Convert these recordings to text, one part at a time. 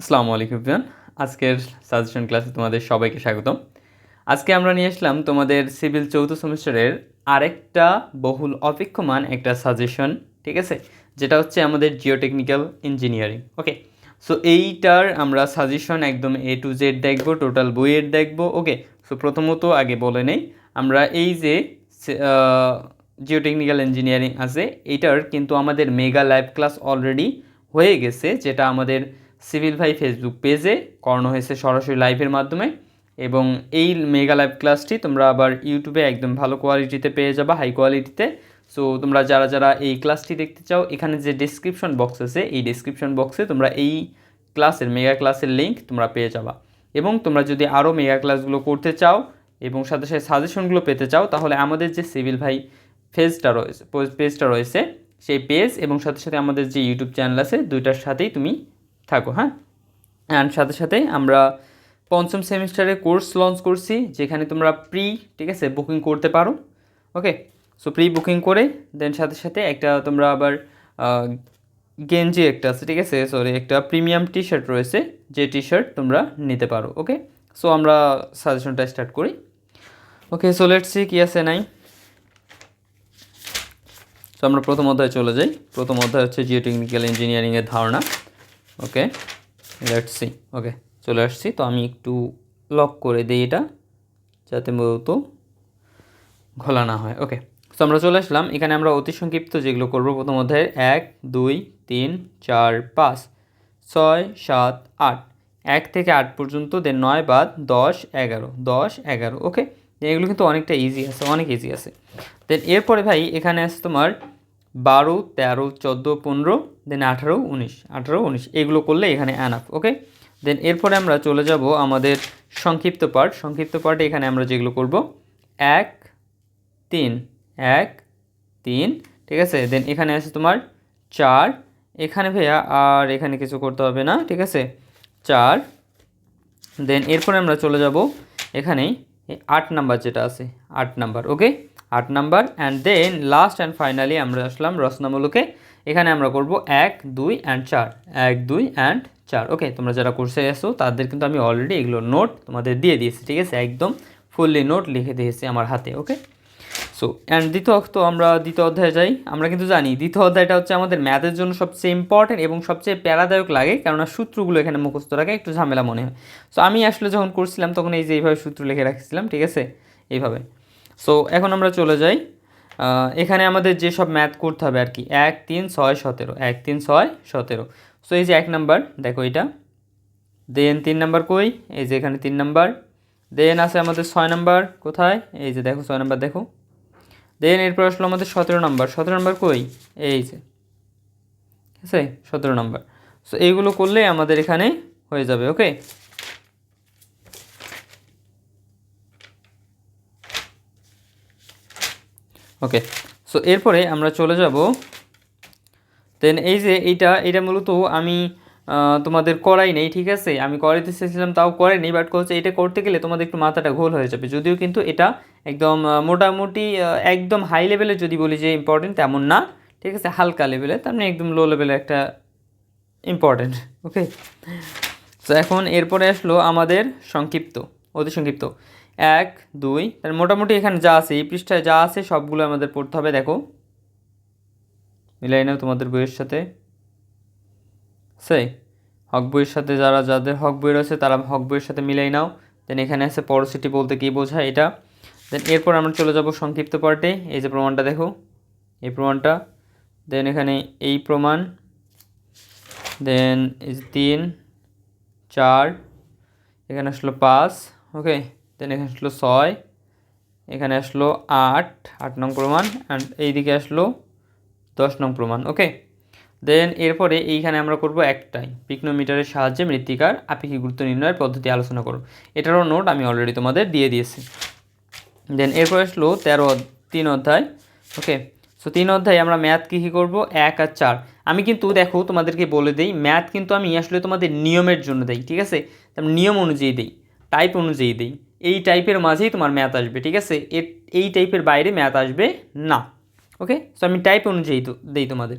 আসসালামু আলাইকুম বিয়ান আজকের সাজেশন ক্লাসে তোমাদের সবাইকে স্বাগতম। আজকে আমরা নিয়ে আসলাম তোমাদের সিভিল চৌথ সেমিস্টারের আরেকটা বহুল অপেক্ষমান একটা সাজেশন ঠিক আছে? যেটা হচ্ছে আমাদের জিওটেকনিক্যাল ইঞ্জিনিয়ারিং ওকে সো এইটার আমরা সাজেশন একদম এ টু জেড দেখব টোটাল বইয়ের দেখব ওকে সো প্রথমত আগে বলে নেই, আমরা এই যে জিওটেকনিক্যাল ইঞ্জিনিয়ারিং আছে এইটার কিন্তু আমাদের মেগা লাইভ ক্লাস অলরেডি হয়ে গেছে, যেটা আমাদের সিভিল ভাই ফেসবুক পেজে করানো হয়েছে সরাসরি লাইভের মাধ্যমে এবং এই মেগা লাইভ ক্লাসটি তোমরা আবার ইউটিউবে একদম ভালো কোয়ালিটিতে পেয়ে যাবা হাই কোয়ালিটিতে সো তোমরা যারা যারা এই ক্লাসটি দেখতে চাও, এখানে যে ডিসক্রিপশন বক্স আছে, এই ডিসক্রিপশন বক্সে তোমরা এই ক্লাসের মেগা ক্লাসের লিঙ্ক তোমরা পেয়ে যাবা। এবং তোমরা যদি আরও মেগা ক্লাসগুলো করতে চাও এবং সাথে সাথে সাজেশনগুলো পেতে চাও, তাহলে আমাদের যে সিভিল ভাই পেজটা রয়েছে পেজটা রয়েছে, সেই পেজ এবং সাথে সাথে আমাদের যে ইউটিউব চ্যানেল আছে, দুইটার সাথেই তুমি থাকো হ্যাঁ? অ্যান্ড সাথে সাথে আমরা পঞ্চম সেমিস্টারে কোর্স লঞ্চ করছি, যেখানে তোমরা প্রি ঠিক আছে বুকিং করতে পারো ওকে সো প্রি বুকিং করে দেন সাথে সাথে একটা তোমরা আবার গেঞ্জি একটা আছে, ঠিক আছে? সরি একটা প্রিমিয়াম টি শার্ট রয়েছে, যে টি শার্ট তোমরা নিতে পারো ওকে সো আমরা সাজেশনটা স্টার্ট করি ওকে সো লেটস সি কী আছে নাই। সো আমরা প্রথম অধ্যায়ে চলে যাই। প্রথম অধ্যায় হচ্ছে জিওটেকনিক্যাল ইঞ্জিনিয়ারিংয়ের ধারণা। ওকে লেটস ওকে চলে আসছি। তো আমি একটু লক করে দিই এটা, যাতে মূলত ঘোলা না হয়। ওকে সো আমরা চলে আসলাম। এখানে আমরা অতি সংক্ষিপ্ত যেগুলো করব, প্রথম অধ্যায়ের এক, দুই, তিন, চার, পাঁচ, ছয়, সাত, আট। এক থেকে আট পর্যন্ত দেন নয় বাদ দশ, এগারো। দশ, এগারো। ওকে এগুলো কিন্তু অনেকটা ইজি আছে, অনেক ইজি আছে। দেন এরপরে ভাই, এখানে আছে তোমার বারো, তেরো, চোদ্দ, পনেরো দেন আঠারো, উনিশ। আঠারো, উনিশ, এগুলো করলে এখানে অ্যানাফ ওকে দেন এরপরে আমরা চলে যাব আমাদের সংক্ষিপ্ত পার্ট সংক্ষিপ্ত পার্টে এখানে আমরা যেগুলো করব, এক, তিন এক, তিন, ঠিক আছে? দেন এখানে আছে তোমার চার। এখানে ভাইয়া আর এখানে কিছু করতে হবে না, ঠিক আছে? চার। দেন এরপরে আমরা চলে যাব এখানে আট নাম্বার যেটা আছে, আট নাম্বার ওকে আট number and then last and finally আমরা আসলাম রচনামূলকে। এখানে আমরা করব এক, দুই অ্যান্ড চার। এক, দুই অ্যান্ড চার। ওকে তোমরা যারা কোর্সে আসো তাদের কিন্তু আমি অলরেডি এগুলো নোট তোমাদের দিয়ে দিয়েছি, ঠিক আছে? একদম ফুললি নোট লিখে দিয়েছি আমার হাতে ওকে সো অ্যান্ড দ্বিতীয় তো আমরা দ্বিতীয় অধ্যায়ে যাই। আমরা কিন্তু জানি, দ্বিতীয় অধ্যায়টা হচ্ছে আমাদের ম্যাথের জন্য সবচেয়ে ইম্পর্টেন্ট এবং সবচেয়ে প্যারাদায়ক লাগে, কেননা সূত্রগুলো এখানে মুখস্থ রাখা, একটু ঝামেলা মনে হয়। সো আমি আসলে যখন করছিলাম, তখন এই যে এইভাবে সূত্র লিখে রাখছিলাম, ঠিক আছে? এইভাবে। সো এখন আমরা চলে যাই। এখানে আমাদের যেসব ম্যাথ করতে হবে আর কি, এক, তিন, ছয়, সতেরো। এক, তিন, ছয়, সতেরো। সো এই যে এক নাম্বার দেখো এটা। দেন তিন নাম্বার কই? এই যে এখানে তিন নাম্বার দেন আছে আমাদের ছয় নাম্বার কোথায়? এই যে দেখো, ছয় নাম্বার দেখো। দেন এরপর আসলো আমাদের সতেরো নাম্বার সতেরো নাম্বার কই? এই যে, ঠিক আছে? সতেরো নাম্বার সো এইগুলো করলে আমাদের এখানে হয়ে যাবে ওকে ওকে সো এরপরে আমরা চলে যাব। দেন এই যে এইটা এটা মূলত আমি তোমাদের করাই নেই, ঠিক আছে? আমি করাইতে চেয়েছিলাম, তাও করাইনি বাট হচ্ছে এটা করতে গেলে তোমাদের একটু মাথাটা ঘোল হয়ে যাবে। যদিও কিন্তু এটা একদম মোটামুটি একদম হাই লেভেলে যদি বলি যে ইম্পর্টেন্ট তেমন না, ঠিক আছে? হালকা লেভেলে মানে একদম লো লেভেলে একটা ইম্পর্টেন্ট ওকে তো এখন এরপরে আসলো আমাদের সংক্ষিপ্ত, অতি সংক্ষিপ্ত। এক, দুই তার মোটামুটি এখানে যা আছে, এই পৃষ্ঠায় যা আছে, সবগুলো আমাদের পড়তে হবে, দেখো। মিলাই নাও তোমাদের বইয়ের সাথে। সেই, হক বইয়ের সাথে যারা, যাদের হক বই রয়েছে, তারা হক বইয়ের সাথে মিলাই নাও। দেন এখানে আছে পরসিটি বলতে কী বোঝায় এটা। দেন এরপর আমরা চলে যাব সংক্ষিপ্ত পার্টে এই যে প্রমাণটা দেখো, এই প্রমাণটা। দেন এখানে এই প্রমাণ। দেন এই তিন, চার, এখানে আসলো পাঁচ ওকে দেন এখানে আসলো ছয়, এখানে আসলো আট আট নং প্রমাণ অ্যান্ড এইদিকে আসলো দশ নং প্রমাণ ওকে দেন এরপরে এইখানে আমরা করব একটাই, পিকনোমিটারের সাহায্যে মৃত্তিকার আপেক্ষিক গুরুত্ব নির্ণয়ের পদ্ধতি আলোচনা করব। এটারও নোট আমি অলরেডি তোমাদের দিয়ে দিয়েছি। দেন এরপর আসলো তেরো, তিন অধ্যায় ওকে সো তিন অধ্যায়ে আমরা ম্যাথ কী কী করব? এক আর চার। আমি কিন্তু দেখো তোমাদেরকে বলে দিই ম্যাথ কিন্তু আমি আসলে তোমাদের নিয়মের জন্য দেই, ঠিক আছে? তার নিয়ম অনুযায়ী দিই টাইপ অনুযায়ী দিই। এই টাইপের মাঝেই তোমার ম্যাথ আসবে, ঠিক আছে? এই টাইপের বাইরে ম্যাথ আসবে না ওকে সো আমি টাইপ অনুযায়ী তো দিই তোমাদের।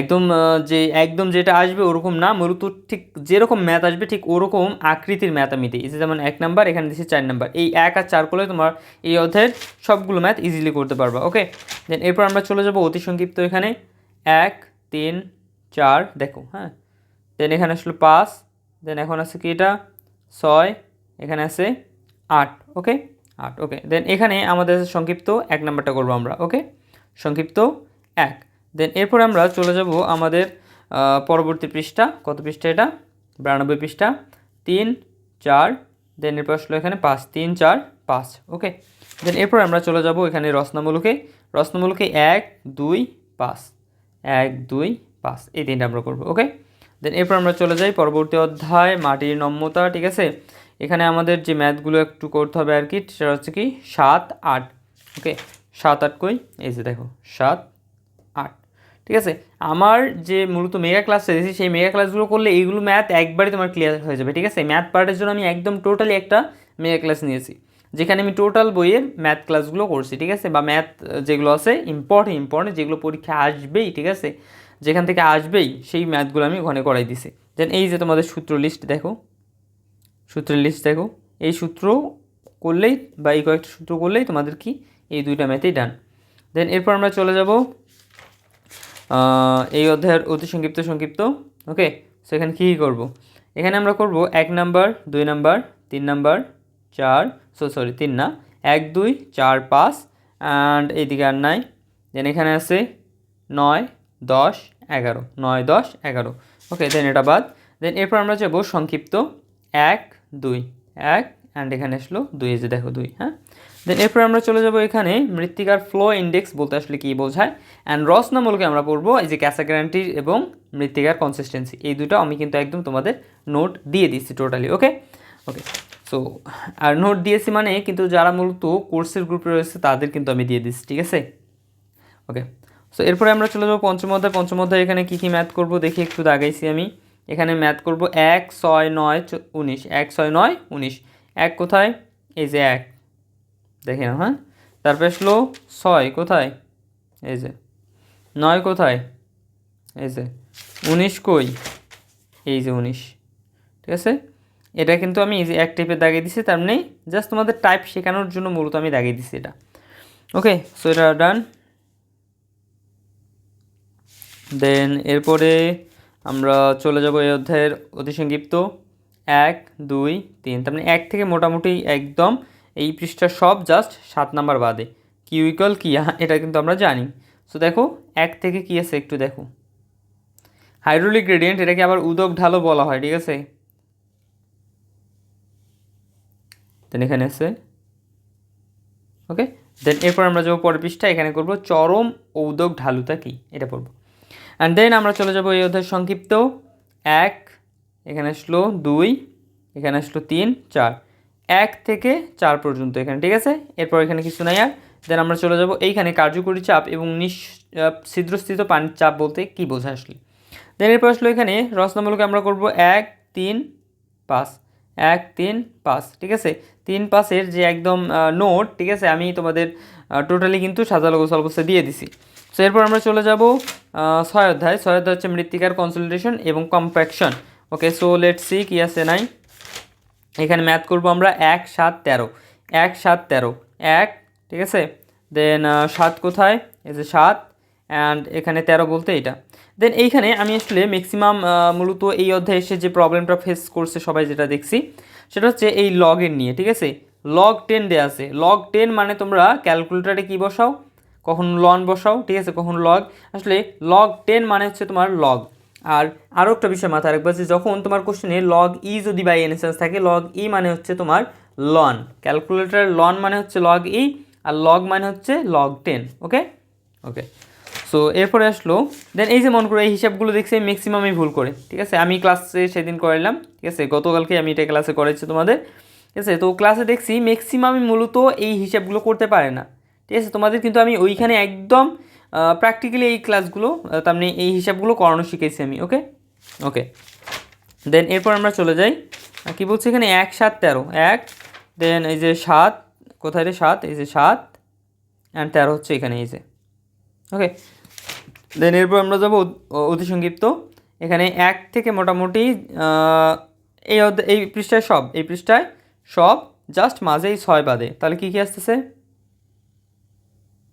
একদম যে একদম যেটা আসবে ওরকম না মূলত ঠিক যেরকম ম্যাথ আসবে, ঠিক ওরকম আকৃতির ম্যাথ আমি দিই। যেমন এক নাম্বার এখানে দিচ্ছি চার নাম্বার এই এক আর চার করলে তোমার এই অধ্যায়ের সবগুলো ম্যাথ ইজিলি করতে পারবা ওকে দেন এরপর আমরা চলে যাব অতি সংক্ষিপ্ত এখানে। এক, তিন, চার, দেখো হ্যাঁ? দেন এখানে আসলো পাঁচ দেন এখন আছে কি এটা? ছয় এখানে আছে আট, ওকে? আট, ওকে। দেন এখানে আমাদের সংক্ষিপ্ত এক নাম্বারটা করব আমরা, ওকে? সংক্ষিপ্ত এক। দেন এরপর আমরা চলে যাব আমাদের পরবর্তী পৃষ্ঠা। কত পৃষ্ঠা এটা? বিরানব্বই পৃষ্ঠা। তিন, চার দেন এরপর আসলো এখানে পাঁচ। তিন, চার, পাঁচ, ওকে? দেন এরপর আমরা চলে যাব এখানে রসনামূলকে রসনামূলকে এক, দুই, পাঁচ। এক, দুই, পাঁচ, এই তিনটা আমরা করব, ওকে? দেন এরপর আমরা চলে যাই পরবর্তী অধ্যায়, মাটির নম্যতা ঠিক আছে? এখানে আমাদের যে ম্যাথগুলো একটু করতে হবে আর কি, সেটা হচ্ছে কি সাত আট। ওকে? সাত আট কই? এই যে দেখো, সাত আট। ঠিক আছে? আমার যে মূলত মেগা ক্লাস দিয়েছি, সেই মেগা ক্লাসগুলো করলে এইগুলো ম্যাথ একবারে তোমার ক্লিয়ার হয়ে যাবে। ঠিক আছে? ম্যাথ পার্টের জন্য আমি একদম টোটালি একটা মেগা ক্লাস নিয়েছি, যেখানে আমি টোটাল বইয়ের ম্যাথ ক্লাসগুলো করছি। ঠিক আছে? বা ম্যাথ যেগুলো আছে ইম্পর্টেন্ট ইম্পর্টেন্ট যেগুলো পরীক্ষা আসবেই, ঠিক আছে? যেখান থেকে আসবেই, সেই ম্যাথগুলো আমি ওখানে করাই দিছি। দেন এই যে তোমাদের সূত্র লিস্ট দেখো। সূত্রের লিস্ট দেখো। এই সূত্র করলেই বা এই কয়েকটা সূত্র করলেই তোমাদের কি এই দুইটা ম্যাথেই ডান দেন এরপর আমরা চলে যাব এই অধ্যায়ের অতি সংক্ষিপ্ত সংক্ষিপ্ত ওকে সেখানে কী কী করব? এখানে আমরা করব এক নাম্বার, দুই নাম্বার, তিন নাম্বার, চার সো সরি তিন না, এক, দুই, চার, পাঁচ অ্যান্ড এইদিকে আর নাই। দেন এখানে আছে নয়, দশ, এগারো, নয়, দশ, এগারো ওকে দেন এটা বাদ। দেন এরপর আমরা যাব সংক্ষিপ্ত, এক দুই, এক অ্যান্ড এখানে আসলো দুই যে দেখো দুই হ্যাঁ? দেন এরপর আমরা চলে যাব এখানে মৃত্তিকার ফ্লো ইন্ডেক্স বলতে আসলে কী বোঝায়? অ্যান্ড রস নামলকে আমরা পড়ব, এই যে ক্যাসা গ্যারান্টি এবং মৃত্তিকার কনসিস্টেন্সি এই দুটো আমি কিন্তু একদম তোমাদের নোট দিয়ে দিচ্ছি টোটালি ওকে ওকে সো আর নোট দিয়েছি মানে কিন্তু যারা মূলত কোর্সের গ্রুপে রয়েছে, তাদের কিন্তু আমি দিয়ে দিচ্ছি, ঠিক আছে? ওকে সো এরপরে আমরা চলে যাব পঞ্চম অধ্যায় পঞ্চম অধ্যায় এখানে কী কী ম্যাথ করব, দেখি একটু দাগাইছি আমি। এখানে ম্যাথ করব এক, ছয়, নয় উনিশ। এক, ছয়, নয়, উনিশ। এক কোথায়? এই যে এক। দেখে নাও হ্যাঁ? তারপরে আসলো ছয়, কোথায়? এই যে। নয় কোথায়? এই যে। উনিশ কই? এই যে উনিশ। ঠিক আছে? এটা কিন্তু আমি এই যে এক টাইপের দাগিয়ে দিছি, তার মানে জাস্ট তোমাদের টাইপ শেখানোর জন্য মূলত আমি দাগিয়ে দিছি এটা। ওকে সো এটা ডান দেন এরপরে আমরা চলে যাব এই অধ্যায়ের অতি সংক্ষিপ্ত। এক, দুই, তিন, তার মানে এক থেকে মোটামুটি একদম এই পৃষ্ঠার সব জাস্ট সাত নাম্বার বাদে। কি ইকুয়াল কি? এটা কিন্তু আমরা জানি। সো দেখো, এক থেকে কি আছে একটু দেখো। হাইড্রোলিক গ্রেডিয়েন্ট এটাকে আবার উদক ঢালও বলা হয়, ঠিক আছে? দেন এখানে আছে। ওকে দেন এরপর আমরা যাব পরের পৃষ্ঠা এখানে করব চরম ঔদক ঢালুতা কি? এটা পড়ব। অ্যান্ড দেন আমরা চলে যাব এই অধ্যায় সংক্ষিপ্ত। এক, এখানে আসলো দুই, এখানে আসলো তিন, চার। এক থেকে চার পর্যন্ত এখানে, ঠিক আছে? এরপর এখানে কিছু নাই আর। দেন আমরা চলে যাব এইখানে কার্যকরী চাপ এবং নিঃ ছিদ্রস্থিত পানির চাপ বলতে কী বোঝায় আসলে? দেন এরপর আসলো এখানে রচনামূলক আমরা করব এক, তিন, পাঁচ। এক, তিন, পাঁচ, ঠিক আছে? তিন, পাঁচের যে একদম নোট, ঠিক আছে? আমি তোমাদের টোটালি কিন্তু সাজালো গোছাল দিয়ে দিছি। সো এরপর আমরা চলে যাব ছয় অধ্যায়। ছয় অধ্যায় হচ্ছে মৃত্তিকার কনসলিডেশন এবং compaction okay so let see কি আছে নাই? এখানে ম্যাথ করব আমরা এক, সাত, তেরো। এক, সাত, তেরো। এক, ঠিক আছে? দেন সাত কোথায়? এই যে সাত অ্যান্ড এখানে তেরো বলতে এটা দেন এইখানে আমি আসলে ম্যাক্সিমাম মূলত এই অধ্যায়ে এসে যে প্রবলেমটা ফেস করছে সবাই যেটা দেখছি, সেটা হচ্ছে এই লগের নিয়ে, ঠিক আছে? লগ টেন দেওয়া আছে। লগ টেন মানে তোমরা ক্যালকুলেটারে কী বসাও? কখন লন বসাও, ঠিক আছে, কখন লগ আসলে লগ টেন মানে হচ্ছে তোমার লগ আর আরও একটা বিষয় মাথায় রাখবে যে যখন তোমার কোশ্চেনে লগ ই যদি বাই এনএসএস থাকে লগ ই মানে হচ্ছে তোমার লন ক্যালকুলেটর লন মানে হচ্ছে লগ ই আর লগ মানে হচ্ছে log ten okay okay so এরপরে আসলো দেন এই যে মন করে এই হিসাবগুলো দেখছি ম্যাক্সিমামই ভুল করে, ঠিক আছে? আমি ক্লাসে সেদিন করাইলাম, ঠিক আছে? গতকালকে আমি এটা ক্লাসে করেছি তোমাদের, ঠিক আছে? তো ক্লাসে দেখছি ম্যাক্সিমামই মূলত এই হিসাবগুলো করতে পারে না। ঠিক আছে? তোমাদের কিন্তু আমি ওইখানে একদম প্র্যাকটিক্যালি এই ক্লাসগুলো তার মানে এই হিসাবগুলো করানো শিখেছি আমি ওকে ওকে দেন এরপর আমরা চলে যাই। কি বলছি এখানে? এক, সাত, তেরো। এক দেন এই যে সাত, কোথায় রে সাত? এই যে সাত অ্যান্ড তেরো হচ্ছে এখানে এই যে। ওকে দেন এরপর আমরা যাব অতি সংক্ষিপ্ত। এখানে এক থেকে মোটামুটি এই এই পৃষ্ঠায় সব, এই পৃষ্ঠায় সব জাস্ট মাঝেই ছয় বাদে। তাহলে কী কী আসতেছে?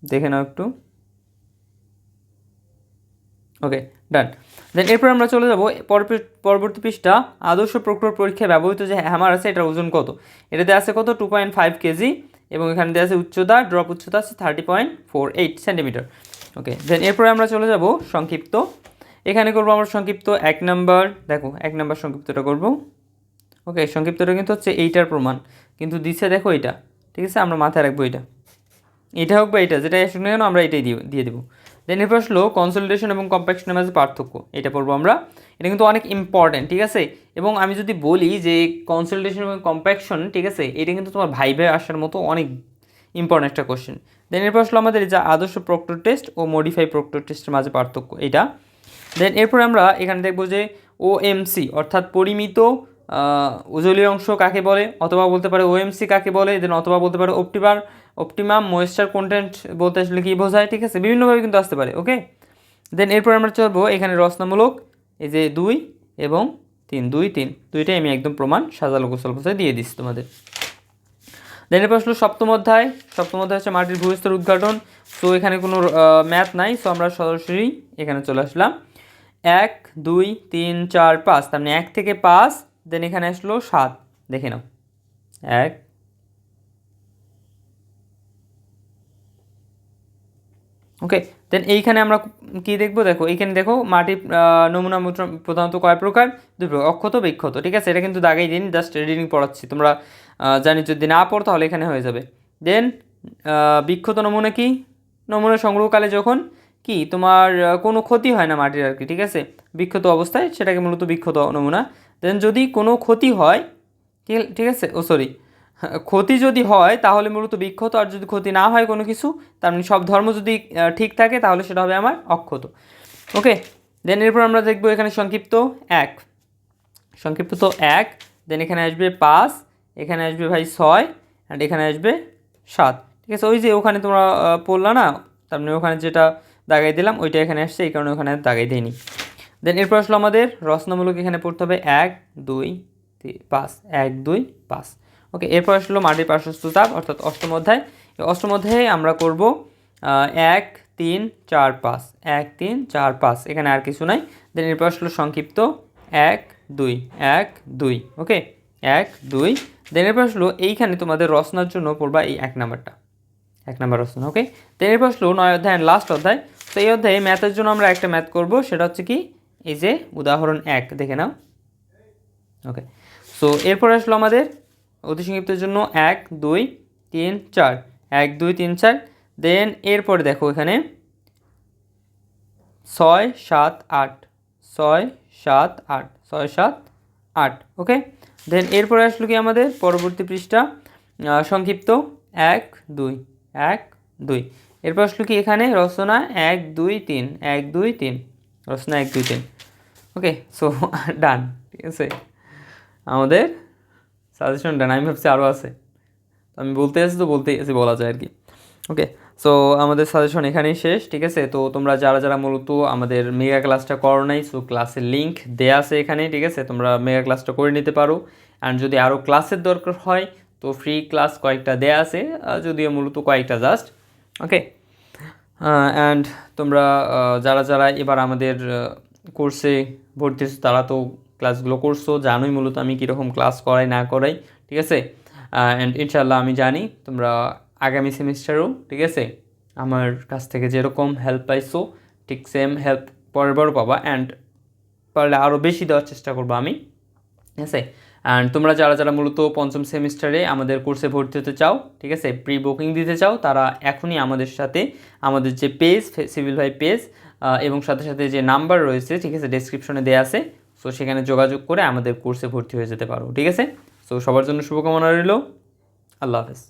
দেখে নাও একটু। ওকে ডান দেন এরপর আমরা চলে যাব পরবর্তী পৃষ্ঠা, আদর্শ প্রক্রিয়া পরীক্ষায় ব্যবহৃত যে হ্যামার আছে, এটার ওজন কত? এটাতে আছে কত? টু পয়েন্ট ফাইভ কেজি এবং এখানে দেওয়া আছে উচ্চতা ড্রপ উচ্চতা আছে thirty point four eight centimetre okay then এরপরে আমরা চলে যাব সংক্ষিপ্ত। এখানে করব আমরা সংক্ষিপ্ত এক নাম্বার দেখো, এক নাম্বার সংক্ষিপ্তটা করব। ওকে সংক্ষিপ্তটা কিন্তু হচ্ছে এইটার প্রমাণ। কিন্তু দিচ্ছে দেখো এটা ঠিক আছে? আমরা মাথায় রাখব এটা এটা হোক বা এটা, যেটা আসুক কেন, আমরা এটাই দিয়ে দিয়ে দেবো। দেন এরপর আসলো কনসলিডেশন এবং কম্প্যাকশনের মাঝে পার্থক্য। এটা পড়ব আমরা। এটা কিন্তু অনেক ইম্পর্ট্যান্ট ঠিক আছে? এবং আমি যদি বলি যে কনসলিডেশন এবং কম্প্যাকশন ঠিক আছে? এটা কিন্তু তোমার ভাই ভাই আসার মতো অনেক ইম্পর্ট্যান্ট একটা কোশ্চেন দেন এরপর আসলো আমাদের যা আদর্শ প্রক্টর টেস্ট ও মডিফাই প্রক্টর টেস্টের মাঝে পার্থক্য, এটা। দেন এরপর আমরা এখানে দেখব যে ওএমসি অর্থাৎ পরিমিত উজলীয় অংশ কাকে বলে? অথবা বলতে পারে ওএমসি কাকে বলে? দেন অথবা বলতে পারে অপটিমার অপটিমাম ময়েশ্চার কন্টেন্ট বলতে আসলে কী বোঝায়? ঠিক আছে? বিভিন্নভাবে কিন্তু আসতে পারে ওকে দেন এরপর আমরা চলবো এখানে রচনামূলক, এই যে দুই এবং তিন, দুই, তিন। দুইটাই আমি একদম প্রমাণ সাজালো গোসল ভাষায় দিয়ে দিচ্ছি তোমাদের। দেন এরপর আসলো সপ্তম অধ্যায়। সপ্তম অধ্যায় হচ্ছে মাটির ভূস্তর উদ্ঘাটন। তো এখানে কোনো ম্যাথ নাই সো আমরা সরাসরি এখানে চলে আসলাম। এক, দুই, তিন, চার, পাঁচ। তার মানে এক থেকে পাঁচ দেন এখানে আসলো সাত। দেখে নাও। এক ওকে দেন এইখানে আমরা কি দেখব? দেখো, এইখানে দেখো, মাটি নমুনা মুদ্রা প্রধানত কয় প্রকার? দুই প্রকার, অক্ষত, বিক্ষত, ঠিক আছে? এটা কিন্তু দাগাই দিন জাস্ট রিডিং পড়াচ্ছি। তোমরা জানি যদি না পড়ো, তাহলে এখানে হয়ে যাবে। দেন বিক্ষত নমুনা কি? নমুনা সংগ্রহকালে যখন কি, তোমার কোনো ক্ষতি হয় না মাটির আর কি, ঠিক আছে? বিক্ষত অবস্থায়, সেটাকে মূলত বিক্ষত নমুনা। দেন যদি কোনো ক্ষতি হয়, ঠিক আছে? ও সরি ক্ষতি যদি হয়, তাহলে মূলত বিক্ষত আর যদি ক্ষতি না হয় কোনো কিছু, তার মানে সব ধর্ম যদি ঠিক থাকে, তাহলে সেটা হবে আমার অক্ষত। ওকে দেন এরপর আমরা দেখব এখানে সংক্ষিপ্ত এক। সংক্ষিপ্ত তো এক দেন এখানে আসবে পাঁচ, এখানে আসবে ভাই ছয় অ্যান্ড এখানে আসবে সাত। ঠিক আছে, ওই যে ওখানে তোমরা পড়লা না, তার মানে ওখানে যেটা দাগাই দিলাম, ওইটা এখানে আসছে, এই কারণে ওখানে দাগাই দিইনি। দেন এরপর আসলো আমাদের, রচনামূলক এখানে পড়তে হবে এক, দুই পাঁচ, এক, দুই, পাঁচ। ওকে, এরপর আসলো মাটির পার্শ্বস্থ চাপ, অর্থাৎ অষ্টম অধ্যায়। অষ্টম অধ্যায়ে আমরা করব এক, তিন, চার, পাঁচ। এক, তিন, চার, পাঁচ, এখানে আর কিছু নাই। দেন এরপর আসলো সংক্ষিপ্ত, এক, দুই এক, দুই, ওকে? এক, দুই। দেন এরপর আসলো এইখানে তোমাদের রচনার জন্য পড়বা এই এক নাম্বারটা। এক নাম্বার রচনা, ওকে? দেন এরপর আসলো নয় অধ্যায় লাস্ট অধ্যায়। তো এই অধ্যায়ে ম্যাথের জন্য আমরা একটা ম্যাথ করব, সেটা হচ্ছে কি? এই যে উদাহরণ এক, দেখে নাও। ওকে? সো এরপর আসলো আমাদের অতি সংক্ষিপ্তের জন্য এক, দুই, তিন, চার। এক, দুই, তিন, চার। দেন এরপরে দেখো এখানে ছয়, সাত, আট। ছয়, সাত, আট। ছয়, সাত, আট। ওকে দেন এরপরে আসলো কি আমাদের? পরবর্তী পৃষ্ঠা। সংক্ষিপ্ত। এক, দুই। এক, দুই। এরপর আসলো কি এখানে? রচনা এক, দুই, তিন। এক, দুই, তিন। রচনা এক, দুই, তিন। ওকে সো ডান ঠিক আছে? আমাদের সাজেশন ডান আমি ভাবছি আরও আছে। তো আমি বলতে আছি তো, বলতেই আছি, বলা যায় আর কি ওকে সো আমাদের সাজেশন এখানেই শেষ, ঠিক আছে? তো তোমরা যারা যারা মূলত আমাদের মেগা ক্লাসটা করো নাই সো ক্লাসের লিঙ্ক দেয়া আছে এখানে ঠিক আছে? তোমরা মেগা ক্লাসটা করে নিতে পারো। অ্যান্ড যদি আরও ক্লাসের দরকার হয়, তো ফ্রি ক্লাস কয়েকটা দেয়া আছে যদিও মূলত কয়েকটা জাস্ট ওকে অ্যান্ড তোমরা যারা যারা এবার আমাদের কোর্সে ভর্তি তারা তো ক্লাসগুলো করছ, জানোই মূলত আমি কীরকম ক্লাস করাই, না করাই, ঠিক আছে? অ্যান্ড ইনশাল্লাহ আমি জানি তোমরা আগামী সেমিস্টারেও, ঠিক আছে? আমার কাছ থেকে যেরকম হেল্প পাইছো, ঠিক সেম হেল্প পরের বারও পাবা অ্যান্ড পারলে আরও বেশি দেওয়ার চেষ্টা করব আমি, ঠিক আছে? অ্যান্ড তোমরা যারা যারা মূলত পঞ্চম সেমিস্টারে আমাদের কোর্সে ভর্তি হতে চাও, ঠিক আছে? প্রি বুকিং দিতে চাও, তারা এখনই আমাদের সাথে, আমাদের যে পেজ সিভিল ভাই পেজ এবং সাথে সাথে যে নাম্বার রয়েছে, ঠিক আছে? ডেসক্রিপশনে দেওয়া আছে সো সেখানে যোগাযোগ করে আমাদের কোর্সে ভর্তি হয়ে যেতে পারো, ঠিক আছে? সো সবার জন্য শুভকামনা রইল। আল্লাহ হাফেজ।